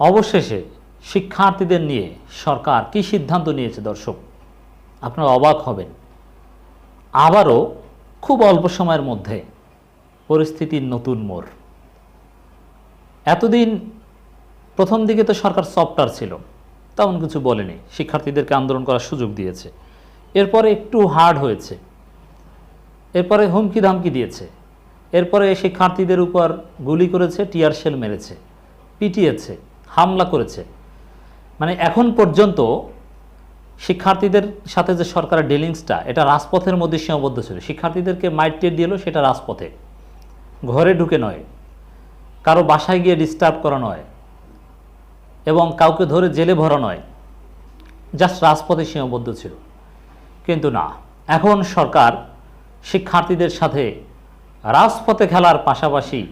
অবশেষে শিক্ষার্থীদের নিয়ে সরকার কি সিদ্ধান্ত নিয়েছে, দর্শক? আপনারা অবাক হবেন। আবারও খুব অল্প সময়ের মধ্যে পরিস্থিতির নতুন মোড়। এতদিন প্রথম দিকে তো সরকার সফটার ছিল, তেমন কিছু বলেনি। শিক্ষার্থীদেরকে আন্দোলন করার সুযোগ দিয়েছে। এরপরে একটু হার্ড হয়েছে। এরপরে হুমকি ধামকি দিয়েছে। এরপরে শিক্ষার্থীদের উপর গুলি করেছে, টিয়ার শেল মেরেছে, পিটিয়েছে। হামলা করেছে। মানে এখন পর্যন্ত শিক্ষার্থীদের সাথে যে সরকারের ডিলিংসটা, এটা রাজপথের মধ্যে সীমাবদ্ধ ছিল। শিক্ষার্থীদেরকে মাইটে দিল, সেটা রাজপথে। ঘরে ঢুকে নয়। কারও বাসায় গিয়ে ডিস্টার্ব করা নয়। এবং কাউকে ধরে জেলে ভরা নয়। জাস্ট রাজপথে সীমাবদ্ধ ছিল। কিন্তু না, এখন সরকার শিক্ষার্থীদের সাথে রাজপথে খেলার পাশাপাশি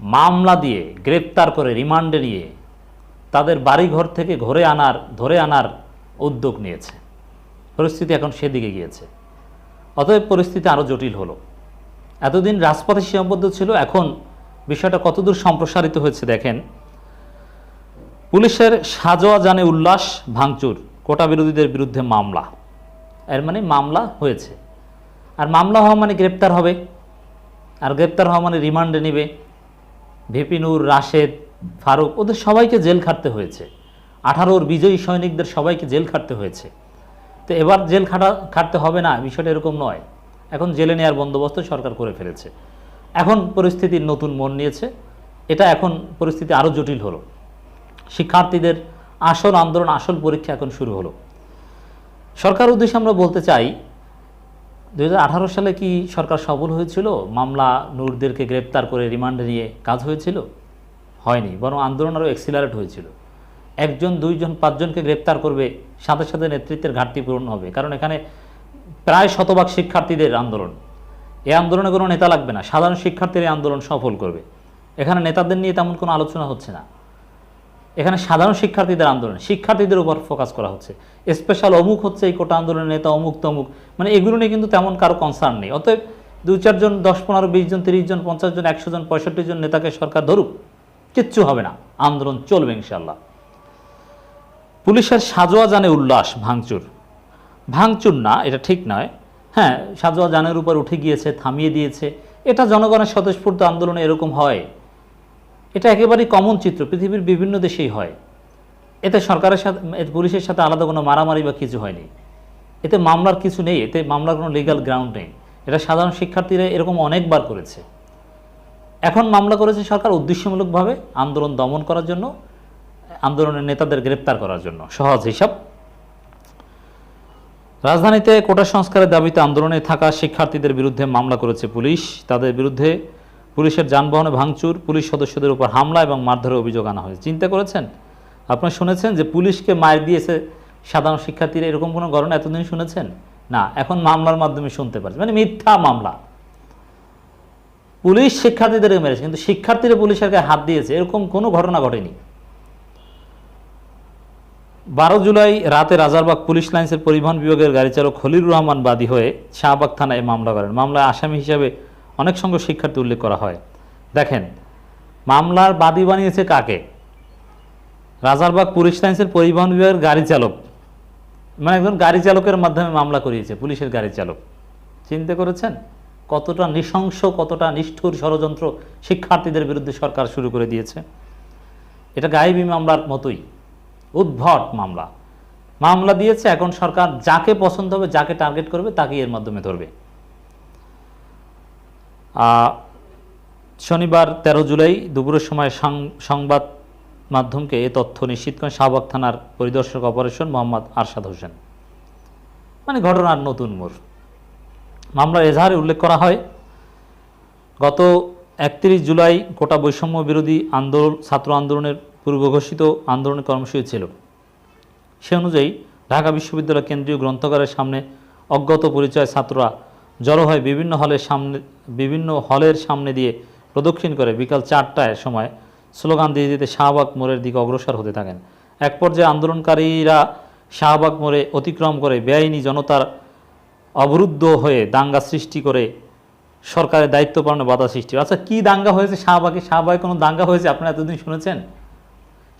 মামলা দিয়ে গ্রেপ্তার করে রিমান্ডে নিয়ে তাদের বাড়িঘর থেকে ঘরে আনার, ধরে আনার উদ্যোগ নিয়েছে। পরিস্থিতি এখন সেদিকে গিয়েছে। অতএব পরিস্থিতি আরও জটিল হলো। এতদিন রাজপথে সীমাবদ্ধ ছিল, এখন বিষয়টা কতদূর সম্প্রসারিত হয়েছে দেখেন। পুলিশের সাজোয়া জানে উল্লাস, ভাঙচুর, কোটা বিরোধীদের বিরুদ্ধে মামলা। এর মানে মামলা হয়েছে। আর মামলা হওয়া মানে গ্রেপ্তার হবে। আর গ্রেপ্তার হওয়া মানে রিমান্ডে নেবে। ভিপিনুর রাশেদ, ফারুক, ওদের সবাইকে জেল খাটতে হয়েছে। আঠারোর বিজয়ী সৈনিকদের সবাইকে জেল খাটতে হয়েছে। তো এবার জেল খাটা, খাটতে হবে না, বিষয়টা এরকম নয়। এখন জেলে নেওয়ার বন্দোবস্ত সরকার করে ফেলেছে। এখন পরিস্থিতির নতুন মন নিয়েছে। এটা এখন পরিস্থিতি আরও জটিল হলো। শিক্ষার্থীদের আসল আন্দোলন, আসল পরীক্ষা এখন শুরু হলো। সরকার উদ্দেশ্যে আমরা বলতে চাই দু হাজার আঠারো সালে কি সরকার সফল হয়েছিল? মামলা নূরদেরকে গ্রেপ্তার করে রিমান্ডে নিয়ে কাজ হয়েছিল? হয়নি, বরং আন্দোলন আরও এক্সিলারেট হয়েছিল। একজন, দুইজন, পাঁচজনকে গ্রেপ্তার করবে, সাথে সাথে নেতৃত্বের ঘাটতি পূরণ হবে, কারণ এখানে প্রায় শতভাগ শিক্ষার্থীদের আন্দোলন। এই আন্দোলনে কোনো নেতা লাগবে না, সাধারণ শিক্ষার্থীর এই আন্দোলন সফল করবে। এখানে নেতাদের নিয়ে তেমন কোনো আলোচনা হচ্ছে না। এখানে সাধারণ শিক্ষার্থীদের আন্দোলন, শিক্ষার্থীদের উপর ফোকাস করা হচ্ছে। স্পেশাল অমুক হচ্ছে এই কোটা আন্দোলনের নেতা, অমুক তমুক। মানে এগুলো নিয়ে কিন্তু তেমন কারও কনসার্ন নেই। অতএব দু চারজন দশ, পনেরো, বিশ জন, তিরিশ জন, পঞ্চাশ জন, একশো জন, পঁয়ষট্টি জন নেতাকে সরকার ধরুক, কিচ্ছু হবে না। আন্দোলন চলবে ইনশাল্লাহ পুলিশের সাজোয়া জানে উল্লাস, ভাঙচুর। ভাঙচুর না, এটা ঠিক নয়। হ্যাঁ সাজোয়া জানের উপর উঠে গিয়েছে, থামিয়ে দিয়েছে। এটা জনগণের স্বতঃস্ফূর্ত আন্দোলনে এরকম হয়। এটা একেবারেই কমন চিত্র, পৃথিবীর বিভিন্ন দেশেই হয়। এতে সরকারের সাথে পুলিশের সাথে আলাদা কোনো মারামারি বা কিছু হয়নি। এতে মামলার কিছু নেই, এতে মামলার কোনো লিগ্যাল গ্রাউন্ড নেই। এটা সাধারণ শিক্ষার্থীরা এরকম অনেকবার করেছে। এখন মামলা করেছে সরকার উদ্দেশ্যমূলকভাবে আন্দোলন দমন করার জন্য, আন্দোলনের নেতাদের গ্রেপ্তার করার জন্য। সহজ হিসাব। রাজধানীতে কোটা সংস্কারের দাবিতে আন্দোলনে থাকা শিক্ষার্থীদের বিরুদ্ধে মামলা করেছে পুলিশ। তাদের বিরুদ্ধে পুলিশের যানবাহনে ভাঙচুর, পুলিশ সদস্যদের উপর হামলা এবং মারধরের অভিযোগ আনা হয়েছে। চিন্তা করেছেন? আপনারা শুনেছেন যে পুলিশকে মার দিয়েছে সাধারণ শিক্ষার্থীরা এরকম কোনো ঘটনা এতদিন শুনেছেন? না, এখন মামলার মাধ্যমে শুনতে পারছে। মানে মিথ্যা মামলা। পুলিশ শিক্ষার্থীদের মেরেছে, কিন্তু শিক্ষার্থীরা পুলিশের গায়ে হাত দিয়েছে, এরকম কোনো ঘটনা ঘটেনি। বারো জুলাই রাতে রাজারবাগ পুলিশ লাইন্সের পরিবহন বিভাগের গাড়ি চালক খলিলুর রহমান বাদী হয়ে শাহবাগ থানায় মামলা করেন। মামলায় আসামি হিসাবে অনেক সংখ্যক শিক্ষার্থী উল্লেখ করা হয়। দেখেন, মামলার বাদী বানিয়েছে কাকে? রাজারবাগ পুলিশ লাইন্সের পরিবহন বিভাগের গাড়ি চালক। মানে একজন গাড়ি চালকের মাধ্যমে মামলা করিয়েছে, পুলিশের গাড়ি চালক। চিন্তা করেছেন কতটা নৃশংস, কতটা নিষ্ঠুর ষড়যন্ত্র শিক্ষার্থীদের বিরুদ্ধে সরকার শুরু করে দিয়েছে। এটা গায়েবী মামলার মতোই। উদ্ভট মামলা। মামলা দিয়েছে, এখন সরকার যাকে পছন্দ হবে, যাকে টার্গেট করবে তাকে এর মাধ্যমে ধরবে। শনিবার তেরো জুলাই দুপুরের সময় সংবাদ মাধ্যমকে এ তথ্য নিশ্চিত করেন শাহবাগ থানার পরিদর্শক অপারেশন মোহাম্মদ আরশাদ হোসেন। মানে ঘটনার নতুন মোড়। মামলার এজাহারে উল্লেখ করা হয়, গত একত্রিশ জুলাই কোটা বৈষম্য বিরোধী আন্দোলন, ছাত্র আন্দোলনের পূর্বঘোষিত আন্দোলনের কর্মসূচি ছিল। সে অনুযায়ী ঢাকা বিশ্ববিদ্যালয় কেন্দ্রীয় গ্রন্থাগারের সামনে অজ্ঞাত পরিচয় ছাত্ররা জড়ো হয় বিভিন্ন হলের সামনে, বিভিন্ন হলের সামনে দিয়ে প্রদক্ষিণ করে বিকাল চারটায় সময় স্লোগান দিয়ে দিতে শাহবাগ মোড়ের দিকে অগ্রসর হতে থাকেন। এক পর্যায়ে আন্দোলনকারীরা শাহবাগ মোড়ে অতিক্রম করে বেআইনি জনতার অবরুদ্ধ হয়ে দাঙ্গা সৃষ্টি করে সরকারের দায়িত্ব পালনে বাধা সৃষ্টি। আচ্ছা কি দাঙ্গা হয়েছে শাহবাগে? শাহবাগে কোনো দাঙ্গা হয়েছে? আপনারা এতদিন শুনেছেন?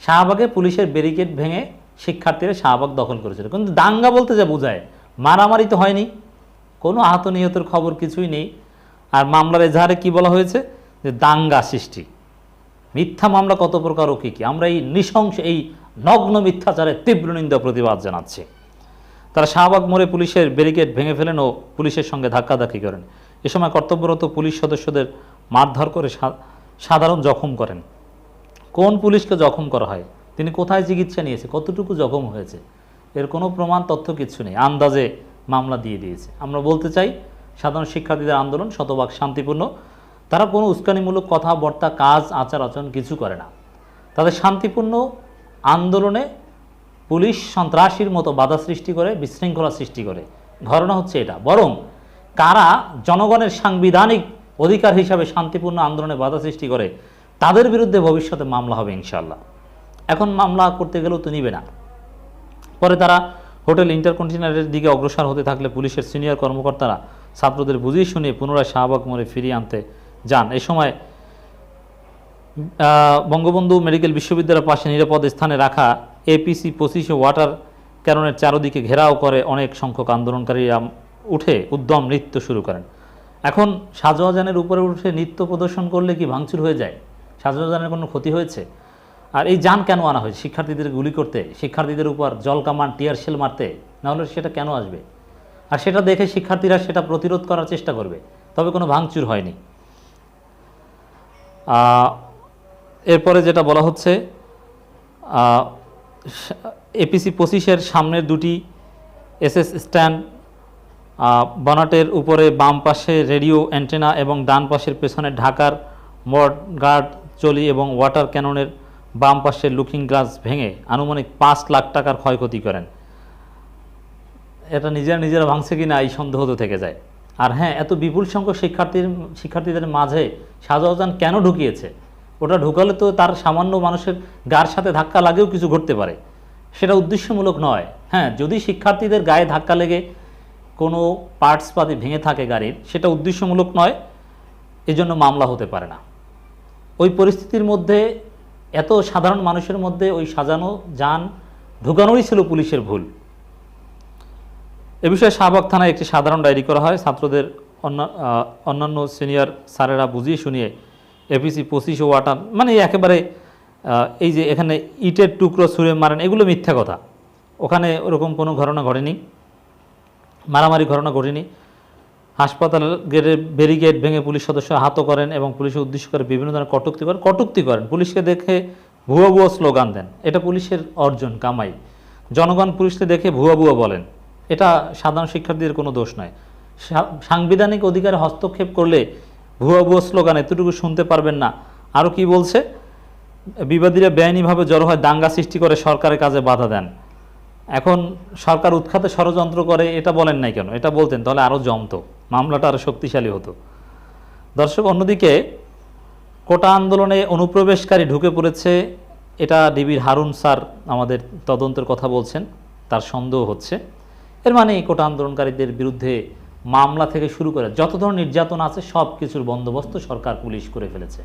শাহবাগে পুলিশের ব্যারিকেড ভেঙে শিক্ষার্থীরা শাহবাগ দখল করেছিল। কিন্তু দাঙ্গা বলতে যা বোঝায়, মারামারি তো হয়নি। কোনো আহত নিহতের খবর কিছুই নেই। আর মামলার এজাহারে কি বলা হয়েছে? যে দাঙ্গা সৃষ্টি। মিথ্যা মামলা কত প্রকার ও কী কী? আমরা এই নৃশংস, এই নগ্ন মিথ্যাচারের তীব্র নিন্দা প্রতিবাদ জানাচ্ছি। তারা শাহবাগ মোড়ে পুলিশের ব্যারিকেড ভেঙে ফেলেন ও পুলিশের সঙ্গে ধাক্কাধাক্কি করেন। এ সময় কর্তব্যরত পুলিশ সদস্যদের মারধর করে সাধারণ জখম করেন। কোন পুলিশকে জখম করা হয়? তিনি কোথায় চিকিৎসা নিয়েছে? কতটুকু জখম হয়েছে? এর কোনো প্রমাণ, তথ্য কিছু নেই। আন্দাজে মামলা দিয়ে দিয়েছে। আমরা বলতে চাই, সাধারণ শিক্ষার্থীদের আন্দোলন শতভাগ শান্তিপূর্ণ। তারা কোনো উস্কানিমূলক কথাবার্তা কাজ, আচার, আচরণ কিছু করে না। তাদের শান্তিপূর্ণ আন্দোলনে পুলিশ সন্ত্রাসীর মতো বাধা সৃষ্টি করে, বিশৃঙ্খলা সৃষ্টি করে। ঘটনা হচ্ছে এটা। বরং কারা জনগণের সাংবিধানিক অধিকার হিসাবে শান্তিপূর্ণ আন্দোলনে বাধা সৃষ্টি করে, তাদের বিরুদ্ধে ভবিষ্যতে মামলা হবে ইনশাল্লাহ এখন মামলা করতে গেলেও তো নিবে না। পরে তারা হোটেল ইন্টারকন্টিনেন্টালের দিকে অগ্রসর হতে থাকলে পুলিশের সিনিয়র কর্মকর্তারা ছাত্রদের বুঝিয়ে শুনিয়ে পুনরায় শাহবাগ মোড়ে ফিরিয়ে আনতে যান। এ সময় বঙ্গবন্ধু মেডিকেল বিশ্ববিদ্যালয়ের পাশে নিরাপদ স্থানে রাখা এপিসি পঁচিশে ওয়াটার ক্যাননের চারদিকে ঘেরাও করে অনেক সংখ্যক আন্দোলনকারীরা উঠে উদ্যম নৃত্য শুরু করেন। এখন শাহজাহানের উপরে উঠে নৃত্য প্রদর্শন করলে কি ভাঙচুর হয়ে যায়? শাহজাহানের কোনো ক্ষতি হয়েছে? আর এই যান কেন আনা হয়েছে? শিক্ষার্থীদের গুলি করতে, শিক্ষার্থীদের উপর জল কামান, টিয়ার শেল মারতে, নাহলে সেটা কেন আসবে? আর সেটা দেখে শিক্ষার্থীরা সেটা প্রতিরোধ করার চেষ্টা করবে। তবে কোনো ভাঙচুর হয়নি। এরপরে যেটা বলা হচ্ছে এপিসি পঁচিশের সামনের দুটি এসএস স্ট্যান্ড বনাটের উপরে বাম পাশে রেডিও অ্যান্টেনা এবং ডান পাশের পেছনে ঢাকার মড গার্ড, চলি এবং ওয়াটার ক্যাননের বাম পাশের লুকিং গ্লাস ভেঙে আনুমানিক পাঁচ লাখ টাকার ক্ষয়ক্ষতি করেন। এটা নিজেরা নিজেরা ভাঙছে কিনা এই সন্দেহ তো থেকে যায়। আর হ্যাঁ এত বিপুল সংখ্যক শিক্ষার্থীর, শিক্ষার্থীদের মাঝে শাহজাহান কেন ঢুকিয়েছে? ওটা ঢুকালে তো তার সামান্য মানুষের গার সাথে ধাক্কা লাগেও কিছু ঘটতে পারে। সেটা উদ্দেশ্যমূলক নয়। হ্যাঁ যদি শিক্ষার্থীদের গায়ে ধাক্কা লেগে কোনো পার্টস পাতি ভেঙে থাকে গাড়ির, সেটা উদ্দেশ্যমূলক নয়, এজন্য মামলা হতে পারে না। ওই পরিস্থিতির মধ্যে এত সাধারণ মানুষের মধ্যে ওই সাজানো যান ঢুকানোই ছিল পুলিশের ভুল। এ বিষয়ে শাহবাগ থানায় একটি সাধারণ ডায়েরি করা হয়। ছাত্রদের অন্য- অন্যান্য সিনিয়র স্যারেরা বুঝিয়ে শুনিয়ে এপিসি পঁচিশ ওয়াটার মানে একেবারে এই যে এখানে ইটের টুকরো ছুঁড়ে মারেন, এগুলো মিথ্যা কথা। ওখানে ওরকম কোনো ঘটনা ঘটেনি। মারামারি ঘটনা ঘটেনি। হাসপাতাল ব্যারিকেড ভেঙে পুলিশ সদস্য আহত করেন এবং পুলিশের উদ্দেশ্য করে বিভিন্ন ধরনের কটুক্তি করেন। কটুক্তি করেন। পুলিশকে দেখে ভুয়া ভুয়া স্লোগান দেন। এটা পুলিশের অর্জন, কামাই। জনগণ পুলিশকে দেখে ভুয়া ভুয়া বলেন। এটা সাধারণ শিক্ষার্থীদের কোনো দোষ নয়। সাংবিধানিক অধিকারে হস্তক্ষেপ করলে ভুয়া ভুয়া স্লোগান এতটুকু শুনতে পারবেন না। আরও কি বলছে? বিবাদীরা বেআইনিভাবে জড়ো হয় দাঙ্গা সৃষ্টি করে সরকারের কাজে বাধা দেন। এখন সরকার উৎখাতে ষড়যন্ত্র করে, এটা বলেন নাই কেন? এটা বলতেন, তাহলে আরও জমতো। মামলাটা আরও শক্তিশালী হতো। দর্শক, অন্যদিকে কোটা আন্দোলনে অনুপ্রবেশকারী ঢুকে পড়েছে, এটা ডিবির হারুন স্যার আমাদের তদন্তের কথা বলছেন, তার সন্দেহ হচ্ছে। এর মানে কোটা আন্দোলনকারীদের বিরুদ্ধে মামলা থেকে শুরু করে যত ধরনের নির্যাতন আছে সব কিছুর বন্দোবস্ত সরকার পুলিশ করে ফেলেছে।